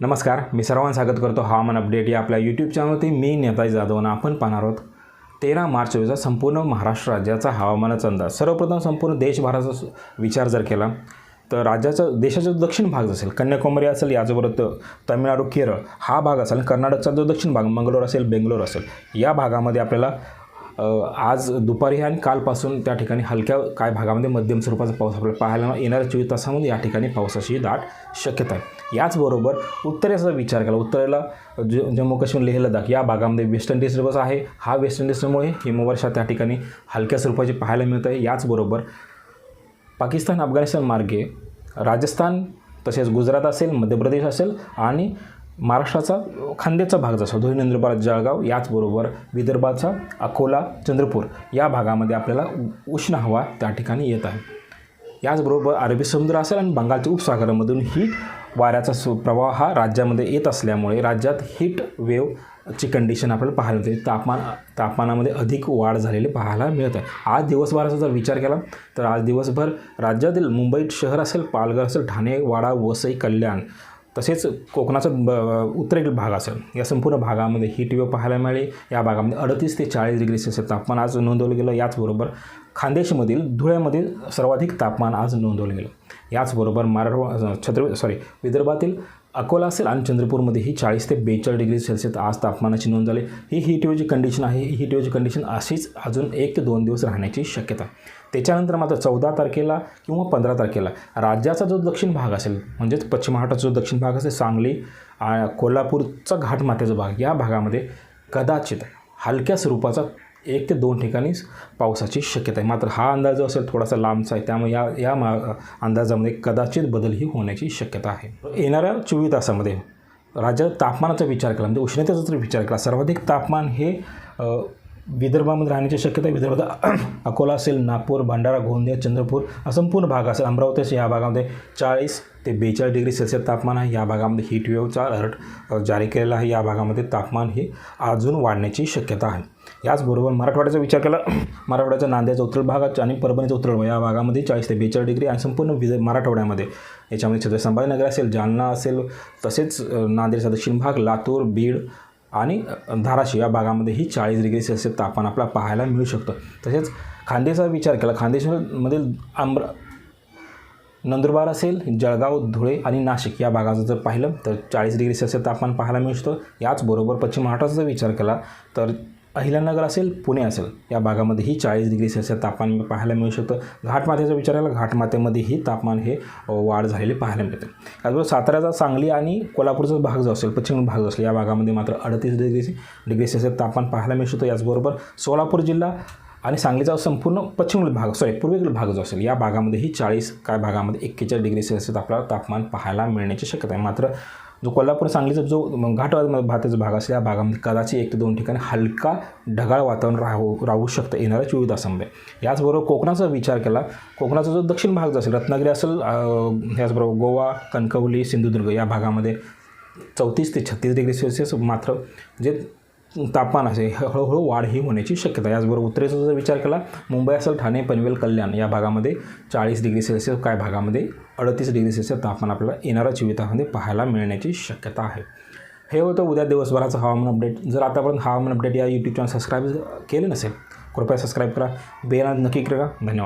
नमस्कार मी सर्वांना स्वागत करतो हवामान अपडेट या आपल्या यूट्यूब चॅनलवरती मी नेताजी जाधव आणि आपण पाहणार आहोत तेरा मार्च रोजीचा संपूर्ण महाराष्ट्र राज्याचा हवामानाचा अंदाज. सर्वप्रथम संपूर्ण देशभराचा विचार जर केला तर राज्याचा देशाचा जो दक्षिण भाग असेल कन्याकुमारी असेल याचबरोबर तमिळनाडू केरळ हा भाग असेल कर्नाटकचा जो दक्षिण भाग मंगलोर असेल बेंगलोर असेल या भागामध्ये आपल्याला आज दुपारी आणि कालपासून त्या ठिकाणी हलक्या काय भागामध्ये मध्यम स्वरूपाचा पाऊस आपल्याला पाहायला येणाऱ्या चोवीस तासामध्ये या ठिकाणी पावसाची दाट शक्यता आहे. याचबरोबर उत्तरेचा विचार केला उत्तरेला ज जम्मू काश्मीर लेह लडाख या भागामध्ये वेस्टर्न डिस्टर्बन्स आहे. हा वेस्टर्न डिस्टर्बमुळे हिमवर्षा त्या ठिकाणी हलक्या स्वरूपाची पाहायला मिळत आहे. याचबरोबर पाकिस्तान अफगाणिस्तान मार्गे राजस्थान तसेच गुजरात असेल मध्य प्रदेश असेल आणि महाराष्ट्राचा खांद्याचा भाग जसा धुळे नंदुरबार जळगाव याचबरोबर विदर्भाचा अकोला चंद्रपूर या भागामध्ये आपल्याला उ- उष्ण हवा त्या ठिकाणी येत आहे. याचबरोबर अरबी समुद्र असेल आणि बंगालच्या उपसागरामधून ही वाऱ्याचा सु प्रवाह हा राज्यामध्ये येत असल्यामुळे राज्यात हीट वेवची कंडिशन आपल्याला पाहायला मिळते. तापमान तापमानामध्ये अधिक वाढ झालेली पाहायला मिळत आहे. आज दिवसभराचा जर विचार केला तर आज दिवसभर राज्यातील मुंबई शहर असेल पालघर असेल ठाणे वाडा वसई कल्याण तसेच कोकणाचा ब उत्तरेकडील भाग असेल या संपूर्ण भागामध्ये हीट वेव पाहायला मिळाली. या भागामध्ये अडतीस ते चाळीस डिग्री सेल्सिअस तापमान आज नोंदवलं गेलं. याचबरोबर खानदेशमधील धुळ्यामधील सर्वाधिक तापमान आज नोंदवलं गेलं. याचबरोबर मराठवा छत्र सॉरी विदर्भातील अकोला असेल आणि चंद्रपूरमध्येही चाळीस ते बेचाळीस डिग्री सेल्सिअस आज तापमानाची नोंद झाली. ही हीट कंडिशन आहे ही हीट कंडिशन अशीच अजून एक ते दोन दिवस राहण्याची शक्यता त्याच्यानंतर मात्र चौदा तारखेला किंवा पंधरा तारखेला राज्याचा जो दक्षिण भाग असेल म्हणजेच पश्चिम महाराष्ट्राचा जो दक्षिण भाग असेल सांगली आ- कोल्हापूरचा घाटमाथ्याचा भाग या भागामध्ये कदाचित हलक्या स्वरूपाचा एक ते दोन ठिकाणी पावसाची शक्यता आहे. मात्र हा अंदाज जो असेल थोडासा लांबचा आहे. त्यामुळे या या मा अंदाजामध्ये कदाचित बदलही होण्याची शक्यता आहे. येणाऱ्या चोवीस तासामध्ये राज्यात तापमानाचा विचार केला म्हणजे उष्णतेचा जर विचार केला सर्वाधिक तापमान हे विदर्भामध्ये राहण्याची शक्यता विदर्भात अकोला असेल नागपूर भंडारा गोंदिया चंद्रपूर हा संपूर्ण भाग असेल. अमरावती असेल या भागामध्ये चाळीस ते बेचाळीस डिग्री सेल्सिअस तापमान आहे. या भागामध्ये हीट वेवचा अलर्ट जारी केलेला आहे. या भागामध्ये तापमान हे अजून वाढण्याची शक्यता आहे. याचबरोबर मराठवाड्याचा विचार केला मराठवाड्याचा नांदेडचा उत्तर भागात आणि परभणीचा उत्तर भाग. या भागामध्ये चाळीस ते बेचाळीस डिग्री आणि संपूर्ण विद मराठवाड्यामध्ये. याच्यामध्ये छत्रपती संभाजीनगर असेल जालना असेल तसेच नांदेडचा दक्षिण भाग लातूर बीड आणि धाराशिव या भागामध्येही चाळीस डिग्री सेल्सिअस तापमान आपल्याला पाहायला मिळू शकतं. तसेच खांदेचा विचार केला खांदेश्वरमधील आंब्र नंदुरबार असेल जळगाव धुळे आणि नाशिक या भागाचं जर पाहिलं तर चाळीस डिग्री सेल्सिअस तापमान पाहायला मिळू शकतं. याचबरोबर पश्चिम महाराष्ट्राचा जर विचार केला तर अहिल्यानगर असेल पुणे असेल. या भागामध्येही चाळीस डिग्री सेल्सिअस तापमान पाहायला मिळू शकतं. घाटमाथ्याचा विचार आला घाटमाथ्यामध्येही तापमान हे वाढ झालेले पाहायला मिळते. त्याचबरोबर साताऱ्याचा सांगली आणि कोल्हापूरचा भाग जो असेल पश्चिम भाग जो असेल या भागामध्ये मात्र अडतीस डिग्री डिग्री सेल्सिअस तापमान पाहायला मिळू शकतं. याचबरोबर सोलापूर जिल्हा आणि सांगलीचा संपूर्ण पश्चिमेकडील भाग सॉरी पूर्वेकडील भाग जो असेल या भागामध्येही चाळीस काय भागामध्ये एक्केचाळीस डिग्री सेल्सिअस आपल्याला तापमान पाहायला मिळण्याची शक्यता आहे. मात्र जो कोल्हापूर सांगलीचा जो घाट भाताचा भाग असेल या भागामध्ये कदाचित एक ते दोन ठिकाणी हलका ढगाळ वातावरण राहू राहू शकतं येणाऱ्या चोवीस तासामध्ये. याचबरोबर कोकणाचा विचार केला कोकणाचा जो दक्षिण भाग जो असेल रत्नागिरी असेल याचबरोबर गोवा कणकवली सिंधुदुर्ग या भागामध्ये चौतीस ते छत्तीस डिग्री सेल्सिअस मात्र जे तापमान असे हळूहळू वाढ ही होण्याची शक्यता आहे. याचबरोबर उत्तरेचा जर विचार केला मुंबई असेल ठाणे पनवेल कल्याण या भागामध्ये चाळीस डिग्री सेल्सिअस काय भागामध्ये अडतीस डिग्री सेल्सिअस तापमान आपल्याला येणाऱ्या जीवितामध्ये पाहायला मिळण्याची शक्यता आहे. हे होतं उद्या दिवसभराचं हवामान अपडेट जर आतापर्यंत हवामान अपडेट या यूट्यूब चॅनल सबस्क्राईब केले नसेल कृपया सबस्क्राईब करा. बेल नक्की करा. धन्यवाद.